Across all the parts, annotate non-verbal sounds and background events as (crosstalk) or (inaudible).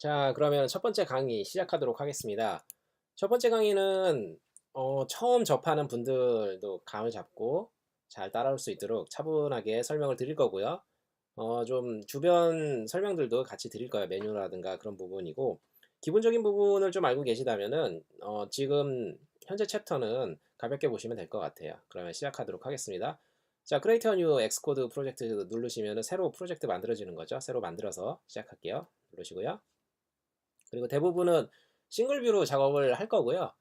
자, 그러면 첫 번째 강의 시작하도록 하겠습니다. 첫 번째 강의는 어, 처음 접하는 분들도 감을 잡고 잘 따라올 수 있도록 차분하게 설명을 드릴 거고요. 어, 좀 주변 설명들도 같이 드릴 거예요. 메뉴라든가 그런 부분이고 기본적인 부분을 좀 알고 계시다면은 어, 지금 현재 챕터는 가볍게 보시면 될 것 같아요. 그러면 시작하도록 하겠습니다. 자, 크레이트 뉴 엑스코드 프로젝트 누르시면 새로 프로젝트 만들어지는 거죠. 새로 만들어서 시작할게요. 누르시고요. 그리고 대부분은 싱글뷰로 작업을 할 거고요.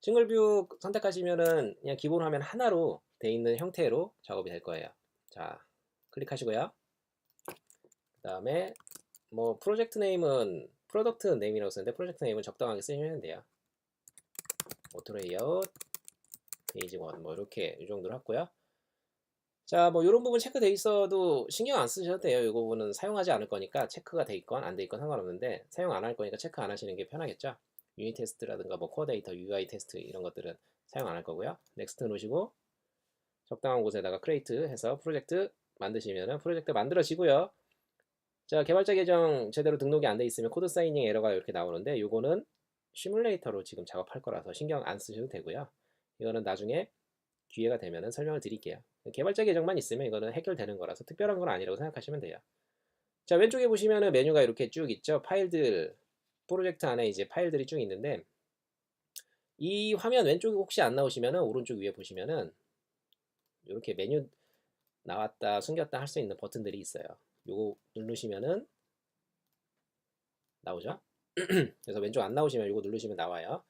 싱글뷰 선택하시면은 그냥 기본 화면 하나로 돼 있는 형태로 작업이 될 거예요. 자, 클릭하시고요. 그 다음에 뭐 프로젝트 네임은 프로덕트 네임이라고 쓰는데 프로젝트 네임은 적당하게 쓰시면 돼요. 오토 레이아웃 페이지 1뭐 이렇게 이 정도로 했고요. 자, 뭐 이런 부분 체크돼 있어도 신경 안 쓰셔도 돼요. 이 부분은 사용하지 않을 거니까 체크가 돼 있건 안 돼 있건 상관없는데 사용 안 할 거니까 체크 안 하시는 게 편하겠죠. 유닛 테스트라든가 뭐 코어 데이터, UI 테스트 이런 것들은 사용 안 할 거고요. 넥스트 누르시고 적당한 곳에다가 크레이트 해서 프로젝트 만드시면은 프로젝트 만들어지고요. 자, 개발자 계정 제대로 등록이 안 돼 있으면 코드 사이닝 에러가 이렇게 나오는데 요거는 시뮬레이터로 지금 작업할 거라서 신경 안 쓰셔도 되고요. 이거는 나중에 기회가 되면은 설명을 드릴게요. 개발자 계정만 있으면 이거는 해결되는 거라서 특별한 건 아니라고 생각하시면 돼요. 자, 왼쪽에 보시면은 메뉴가 이렇게 쭉 있죠. 파일들, 프로젝트 안에 이제 파일들이 쭉 있는데 이 화면 왼쪽에 혹시 안 나오시면은 오른쪽 위에 보시면은 이렇게 메뉴 나왔다, 숨겼다 할 수 있는 버튼들이 있어요. 요거 누르시면은 나오죠? (clears throat) 그래서 왼쪽 안 나오시면 요거 누르시면 나와요.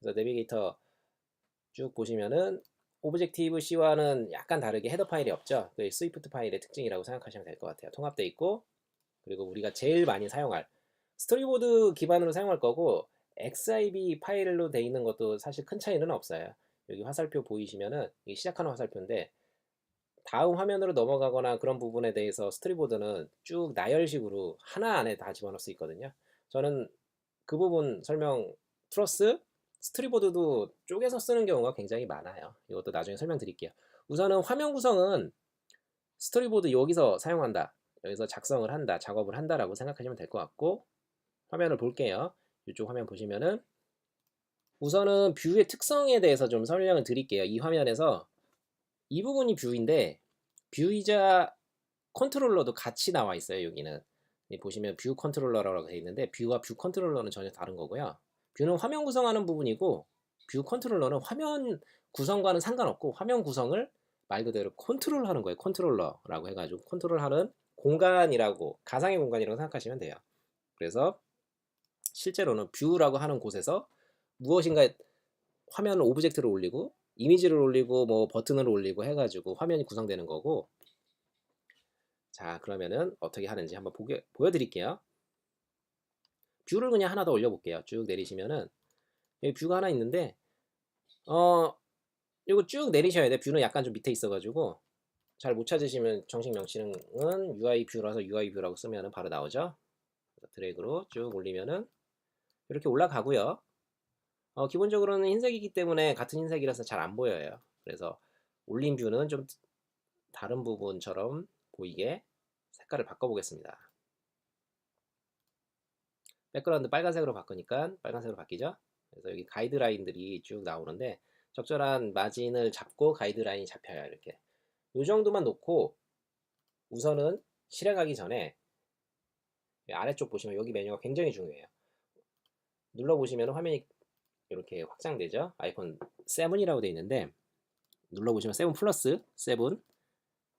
그래서 내비게이터 쭉 보시면은 오브젝티브 C와는 약간 다르게 헤더 파일이 없죠. 그 스위프트 파일의 특징이라고 생각하시면 될 것 같아요. 통합되어 있고 그리고 우리가 제일 많이 사용할 스토리보드 기반으로 사용할 거고 XIB 파일로 돼 있는 것도 사실 큰 차이는 없어요. 여기 화살표 보이시면은 이게 시작하는 화살표인데 다음 화면으로 넘어가거나 그런 부분에 대해서 스토리보드는 쭉 나열식으로 하나 안에 다 집어넣을 수 있거든요. 저는 그 부분 설명 플러스 스토리보드도 쪼개서 쓰는 경우가 굉장히 많아요. 이것도 나중에 설명드릴게요. 우선은 화면 구성은 스토리보드 여기서 사용한다. 여기서 작성을 한다. 작업을 한다라고 생각하시면 될 것 같고 화면을 볼게요. 이쪽 화면 보시면은 우선은 뷰의 특성에 대해서 좀 설명을 드릴게요. 이 화면에서 이 부분이 뷰인데 뷰이자 컨트롤러도 같이 나와 있어요. 여기는 보시면 뷰 컨트롤러라고 되어 있는데 뷰와 뷰 컨트롤러는 전혀 다른 거고요. 뷰는 화면 구성하는 부분이고 뷰 컨트롤러는 화면 구성과는 상관없고 화면 구성을 말 그대로 컨트롤하는 거예요. 컨트롤러라고 해가지고 컨트롤하는 공간이라고 가상의 공간이라고 생각하시면 돼요. 그래서 실제로는 뷰라고 하는 곳에서 무엇인가 화면을 오브젝트를 올리고 이미지를 올리고 뭐 버튼을 올리고 해가지고 화면이 구성되는 거고 자 그러면은 어떻게 하는지 한번 보게, 보여드릴게요. 뷰를 그냥 하나 더 올려볼게요. 쭉 내리시면은 여기 뷰가 하나 있는데 어 이거 쭉 내리셔야 돼. 뷰는 약간 좀 밑에 있어가지고 잘 못 찾으시면 정식 명칭은 UI 뷰라서 UI 뷰라고 쓰면은 바로 나오죠. 드래그로 쭉 올리면은 이렇게 올라가고요. 어, 기본적으로는 흰색이기 때문에 같은 흰색이라서 잘 안 보여요. 그래서 올린 뷰는 좀 다른 부분처럼 보이게 색깔을 바꿔보겠습니다. 백그라운드 빨간색으로 바꾸니까 빨간색으로 바뀌죠. 그래서 여기 가이드라인들이 쭉 나오는데 적절한 마진을 잡고 가이드라인이 잡혀요. 이렇게. 이 정도만 놓고 우선은 실행하기 전에 아래쪽 보시면 여기 메뉴가 굉장히 중요해요. 눌러보시면 화면이 이렇게 확장되죠. 아이폰 7이라고 되어 있는데 눌러보시면 7 플러스, 7,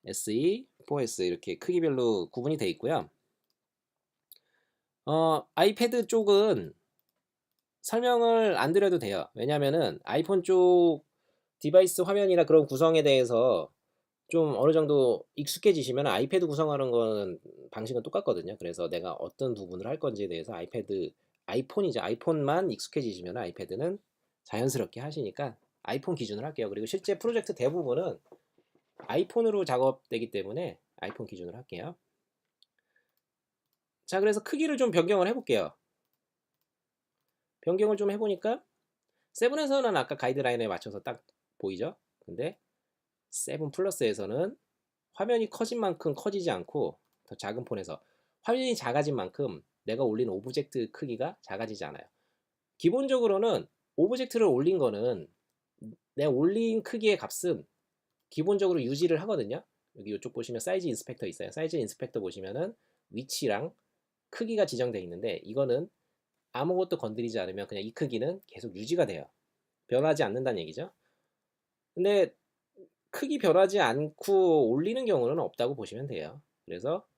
SE, 4S 이렇게 크기별로 구분이 되어 있고요. 어, 아이패드 쪽은 설명을 안 드려도 돼요. 왜냐면은 아이폰 쪽 디바이스 화면이나 그런 구성에 대해서 좀 어느 정도 익숙해지시면 아이패드 구성하는 거는 방식은 똑같거든요. 그래서 내가 어떤 부분을 할 건지에 대해서 아이패드, 아이폰이죠. 아이폰만 익숙해지시면 아이패드는 자연스럽게 하시니까 아이폰 기준으로 할게요. 그리고 실제 프로젝트 대부분은 아이폰으로 작업되기 때문에 아이폰 기준으로 할게요. 자, 그래서 크기를 좀 변경을 해볼게요. 변경을 좀 해보니까 세븐에서는 아까 가이드라인에 맞춰서 딱 보이죠? 근데 세븐 플러스에서는 화면이 커진 만큼 커지지 않고 더 작은 폰에서 화면이 작아진 만큼 내가 올린 오브젝트 크기가 작아지지 않아요. 기본적으로는 오브젝트를 올린 거는 내가 올린 크기의 값은 기본적으로 유지를 하거든요. 여기 이쪽 보시면 사이즈 인스펙터 있어요. 사이즈 인스펙터 보시면은 위치랑 크기가 지정되어 있는데 이거는 아무것도 건드리지 않으면 그냥 이 크기는 계속 유지가 돼요. 변하지 않는다는 얘기죠. 근데 크기 변하지 않고 올리는 경우는 없다고 보시면 돼요. 그래서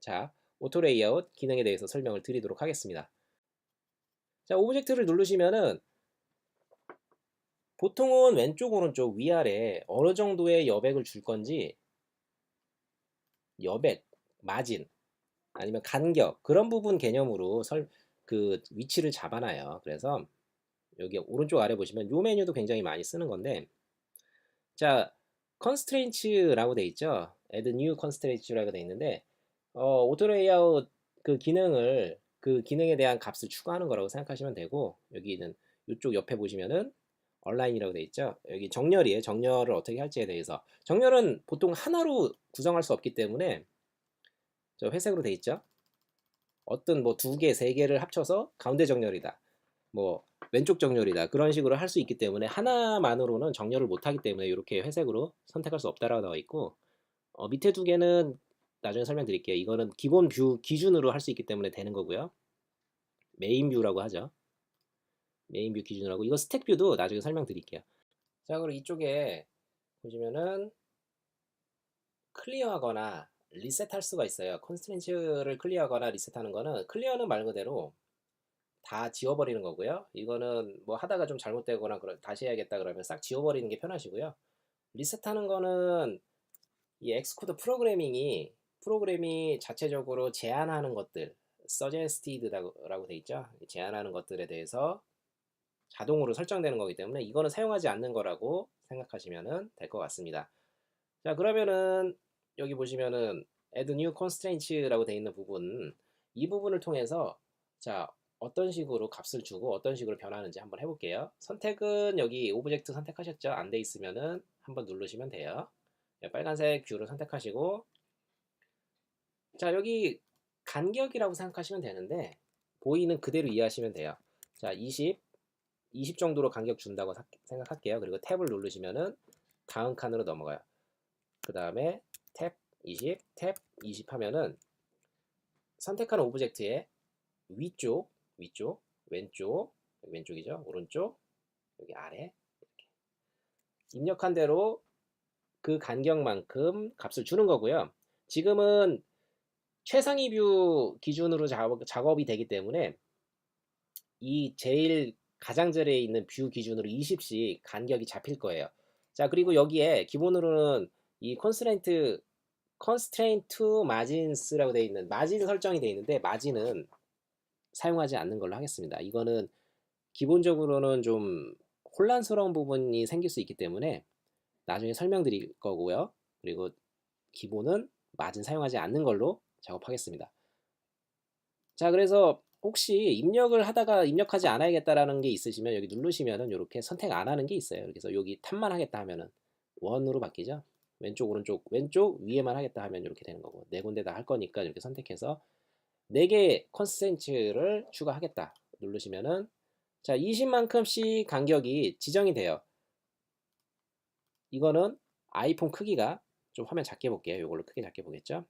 자 오토 레이아웃 기능에 대해서 설명을 드리도록 하겠습니다. 자 오브젝트를 누르시면은 보통은 왼쪽 오른쪽 위아래 어느 정도의 여백을 줄 건지 여백, 마진 아니면 간격 그런 부분 개념으로 설, 그 위치를 잡아놔요. 그래서 여기 오른쪽 아래 보시면 요 메뉴도 굉장히 많이 쓰는 건데 자 constraints라고 돼 있죠. add new constraints라고 돼 있는데 어, 오토 레이아웃 그 기능을 그 기능에 대한 값을 추가하는 거라고 생각하시면 되고 여기는 이쪽 옆에 보시면은 얼라인이라고 돼 있죠. 여기 정렬이에요. 정렬을 어떻게 할지에 대해서. 정렬은 보통 하나로 구성할 수 없기 때문에 저 회색으로 돼 있죠. 어떤 뭐 두 개, 세 개를 합쳐서 가운데 정렬이다. 뭐 왼쪽 정렬이다. 그런 식으로 할 수 있기 때문에 하나만으로는 정렬을 못 하기 때문에 이렇게 회색으로 선택할 수 없다라고 나와 있고 어, 밑에 두 개는 나중에 설명드릴게요. 이거는 기본 뷰 기준으로 할 수 있기 때문에 되는 거고요. 메인 뷰라고 하죠. 메인 뷰 기준으로 하고 이거 스택 뷰도 나중에 설명드릴게요. 자, 그리고 이쪽에 보시면은 클리어하거나 리셋할 수가 있어요. 컨스트렌츠를 클리어하거나 리셋하는 거는 클리어는 말 그대로 다 지워버리는 거고요. 이거는 뭐 하다가 좀 잘못되거나 다시 해야겠다 그러면 싹 지워버리는 게 편하시고요. 리셋하는 거는 이 엑스코드 프로그래밍이 프로그램이 자체적으로 제한하는 것들 suggested라고 돼 있죠. 제한하는 것들에 대해서 자동으로 설정되는 거기 때문에 이거는 사용하지 않는 거라고 생각하시면 될 것 같습니다. 자 그러면은 여기 보시면은 add new constraints라고 돼 있는 부분 이 부분을 통해서 자 어떤 식으로 값을 주고 어떤 식으로 변하는지 한번 해볼게요. 선택은 여기 오브젝트 선택하셨죠? 안 돼 있으면은 한번 누르시면 돼요. 빨간색 뷰를 선택하시고 자 여기 간격이라고 생각하시면 되는데 보이는 그대로 이해하시면 돼요. 자 20, 20 정도로 간격 준다고 생각할게요. 그리고 탭을 누르시면은 다음 칸으로 넘어가요. 그 다음에 탭 20, 탭 20 하면은 선택한 오브젝트의 위쪽, 위쪽, 왼쪽, 왼쪽이죠. 오른쪽, 여기 아래 이렇게 입력한 대로 그 간격만큼 값을 주는 거고요. 지금은 최상위 뷰 기준으로 작업, 작업이 되기 때문에 이 제일 가장자리에 있는 뷰 기준으로 20씩 간격이 잡힐 거예요. 자, 그리고 여기에 기본으로는 이 컨스트레인트 컨스트레인트 마진스라고 되어 있는 마진 설정이 되어 있는데 마진은 사용하지 않는 걸로 하겠습니다. 이거는 기본적으로는 좀 혼란스러운 부분이 생길 수 있기 때문에 나중에 설명드릴 거고요. 그리고 기본은 마진 사용하지 않는 걸로 작업하겠습니다. 자, 그래서 혹시 입력을 하다가 입력하지 않아야겠다라는 게 있으시면 여기 누르시면은 이렇게 선택 안 하는 게 있어요. 그래서 여기 탑만 하겠다 하면은 원으로 바뀌죠. 왼쪽 오른쪽 왼쪽 위에만 하겠다 하면 이렇게 되는 거고 네 군데 다 할 거니까 이렇게 선택해서 네개 컨센츠를 추가하겠다 누르시면은 자 20만큼씩 간격이 지정이 돼요. 이거는 아이폰 크기가 좀 화면 작게 볼게요. 이걸로 크게 작게 보겠죠.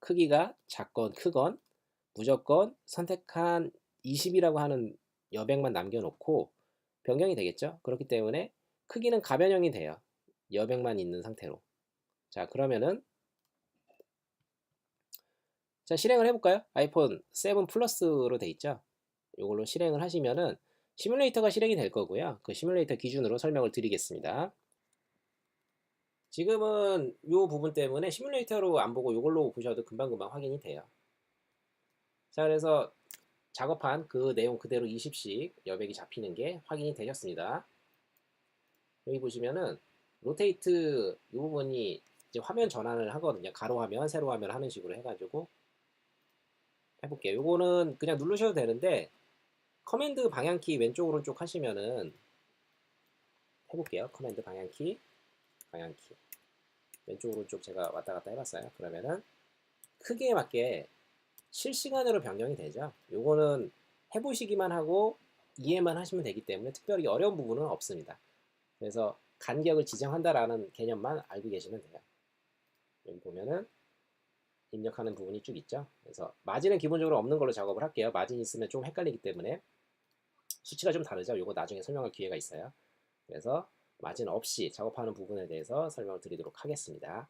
크기가 작건 크건 무조건 선택한 20이라고 하는 여백만 남겨놓고 변경이 되겠죠. 그렇기 때문에 크기는 가변형이 돼요. 여백만 있는 상태로. 자 그러면은 자 실행을 해볼까요? 아이폰 7 플러스로 돼 있죠. 이걸로 실행을 하시면은 시뮬레이터가 실행이 될 거고요. 그 시뮬레이터 기준으로 설명을 드리겠습니다. 지금은 이 부분 때문에 시뮬레이터로 안 보고 이걸로 보셔도 금방금방 확인이 돼요. 자 그래서 작업한 그 내용 그대로 20씩 여백이 잡히는 게 확인이 되셨습니다. 여기 보시면은 로테이트 이 부분이 이제 화면 전환을 하거든요. 가로 화면, 세로 화면 하는 식으로 해가지고 해볼게요. 요거는 그냥 누르셔도 되는데 커맨드 방향키 왼쪽 오른쪽 하시면은 해볼게요. 커맨드 방향키 방향키 왼쪽 오른쪽 제가 왔다 갔다 해봤어요. 그러면은 크기에 맞게 실시간으로 변경이 되죠. 요거는 해보시기만 하고 이해만 하시면 되기 때문에 특별히 어려운 부분은 없습니다. 그래서 간격을 지정한다라는 개념만 알고 계시면 돼요. 여기 보면은 입력하는 부분이 쭉 있죠. 그래서 마진은 기본적으로 없는 걸로 작업을 할게요. 마진 있으면 좀 헷갈리기 때문에 수치가 좀 다르죠. 요거 나중에 설명할 기회가 있어요. 그래서 마진 없이 작업하는 부분에 대해서 설명을 드리도록 하겠습니다.